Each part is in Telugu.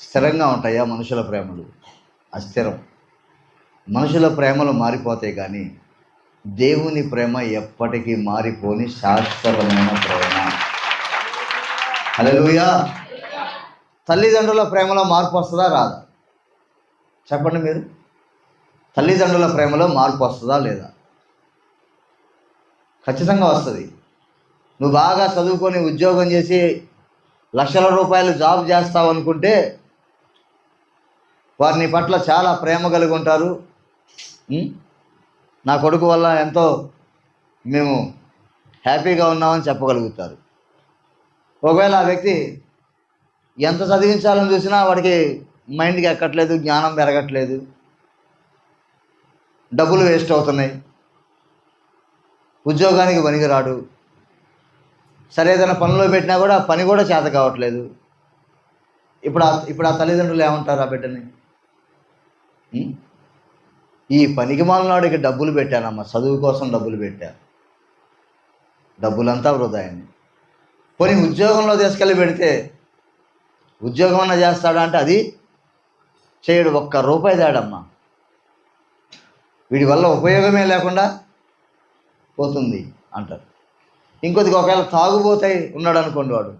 స్థిరంగా ఉంటాయా మనుషుల ప్రేమలు? అస్థిరం. మనుషుల ప్రేమలు మారిపోతాయి కానీ దేవుని ప్రేమ ఎప్పటికీ మారిపోని శాశ్వతమైన ప్రేమ. హలోయా తల్లిదండ్రుల ప్రేమలో మార్పు వస్తుందా? రాదా. చెప్పండి మీరు. తల్లిదండ్రుల ప్రేమలో మార్పు వస్తుందా లేదా? ఖచ్చితంగా వస్తుంది. నువ్వు బాగా చదువుకొని ఉద్యోగం చేసి లక్షల రూపాయలు జాబ్ చేస్తావు అనుకుంటే వారిని పట్ల చాలా ప్రేమ కలిగి ఉంటారు. నా కొడుకు వల్ల ఎంతో మేము హ్యాపీగా ఉన్నామని చెప్పగలుగుతారు. ఒకవేళ ఆ వ్యక్తి ఎంత చదివించాలని చూసినా వాడికి మైండ్కి ఎక్కట్లేదు జ్ఞానం పెరగట్లేదు. డబ్బులు వేస్ట్ అవుతున్నాయి. ఉద్యోగానికి పనికిరాడు. సరే ఏదైనా పనిలో పెట్టినా కూడా పని కూడా చేత కావట్లేదు. ఇప్పుడు ఇప్పుడు ఆ తల్లిదండ్రులు ఏమంటారు ఆ బిడ్డని? ఈ పనికి మాలనాడికి డబ్బులు పెట్టానమ్మా. చదువు కోసం డబ్బులు పెట్టా. డబ్బులంతా వృధాయండి పోనీ ఉద్యోగంలో తీసుకెళ్ళి పెడితే ఉద్యోగం అన్న చేస్తాడా అంటే అది చేయడు. ఒక్క రూపాయి తేడమ్మా. వీడి వల్ల ఉపయోగమే లేకుండా పోతుంది అంటారు. ఇంకొద్దిగా ఒకవేళ తాగుబోతాయి ఉన్నాడు అనుకోండి వాడు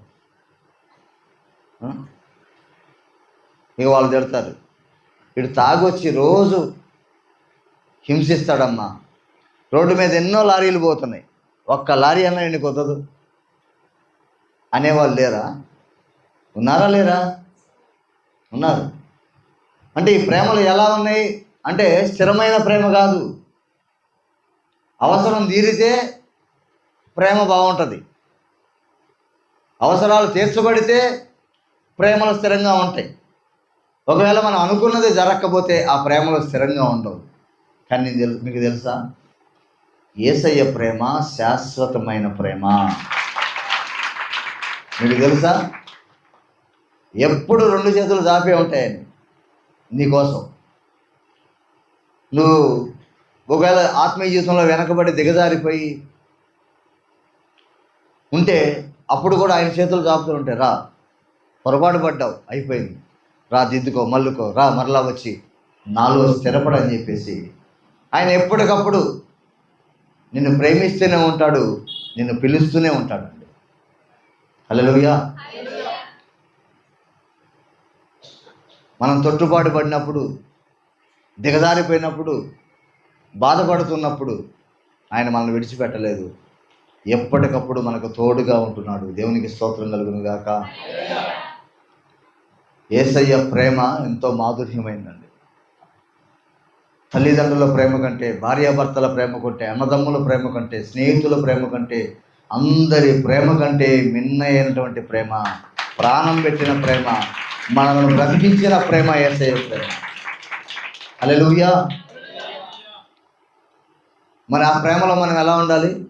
ఇక వాళ్ళు తిడతారు. వీడు తాగొచ్చి రోజు హింసిస్తాడమ్మా. రోడ్డు మీద ఎన్నో లారీలు పోతున్నాయి. ఒక్క లారీ అన్న ఇంటికి వద్దదు అనేవాళ్ళు లేరా? ఉన్నారా లేరా? ఉన్నారు. అంటే ఈ ప్రేమలు ఎలా ఉన్నాయి? అంటే స్థిరమైన ప్రేమ కాదు. అవసరం తీరితే ప్రేమ బాగుంటుంది. అవసరాలు తీర్చబడితే ప్రేమలు స్థిరంగా ఉంటాయి. ఒకవేళ మనం అనుకున్నది జరగకపోతే ఆ ప్రేమలో స్థిరంగా ఉండవు. కానీ తెలు మీకు తెలుసా? ఏసయ్య ప్రేమ శాశ్వతమైన ప్రేమ. మీకు తెలుసా? ఎప్పుడు రెండు చేతులు దాపే ఉంటాయని నీకోసం నువ్వు ఒకవేళ ఆత్మీయ జీవితంలో వెనకబడి దిగజారిపోయి ఉంటే అప్పుడు కూడా ఆయన చేతులు చాపుతూ ఉంటాయి రా. పొరపాటు పడ్డావు అయిపోయింది. రా దిద్దుకో మల్లుకో రా మరలా వచ్చి నాలో స్థిరపడని చెప్పేసి ఆయన ఎప్పటికప్పుడు నిన్ను ప్రేమిస్తూనే ఉంటాడు నిన్ను పిలుస్తూనే ఉంటాడండి హలోయా మనం తొట్టుబాటు పడినప్పుడు దిగజారిపోయినప్పుడు బాధపడుతున్నప్పుడు ఆయన మనల్ని విడిచిపెట్టలేదు. ఎప్పటికప్పుడు మనకు తోడుగా ఉంటున్నాడు. దేవునికి స్తోత్రం కలుగును గాక. ఏసయ్య ప్రేమ ఎంతో మాధుర్యమైందండి. తల్లిదండ్రుల ప్రేమ కంటే భార్యాభర్తల ప్రేమ కంటే అన్నదమ్ముల ప్రేమ కంటే స్నేహితుల ప్రేమ కంటే అందరి ప్రేమ కంటే మిన్నైనటువంటి ప్రేమ ప్రాణం పెట్టిన ప్రేమ మనల్ని బ్రతికించిన ప్రేమ ఏసయ్య ప్రేమ. అలెలుయ్యా మరి ఆ ప్రేమలో మనం ఎలా ఉండాలి?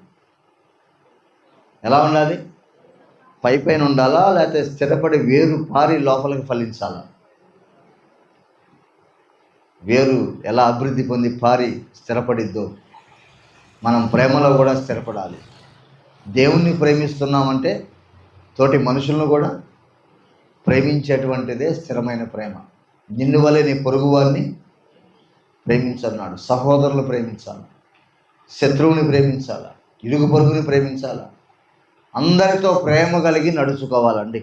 ఎలా ఉండాలి? పై పైన ఉండాలా లేకపోతే స్థిరపడి వేరు పారి లోపలికి ఫలించాలా? వేరు ఎలా అభివృద్ధి పొంది పారి స్థిరపడిద్దో మనం ప్రేమలో కూడా స్థిరపడాలి. దేవుణ్ణి ప్రేమిస్తున్నామంటే తోటి మనుషులను కూడా ప్రేమించేటువంటిదే స్థిరమైన ప్రేమ. నిన్ను వలె నీ పొరుగు వారిని ప్రేమించన్నాడు. సహోదరులు ప్రేమించాలి. శత్రువుని ప్రేమించాలా? ఇరుగు పొరుగుని ప్రేమించాలా? అందరితో ప్రేమ కలిగి నడుచుకోవాలండి.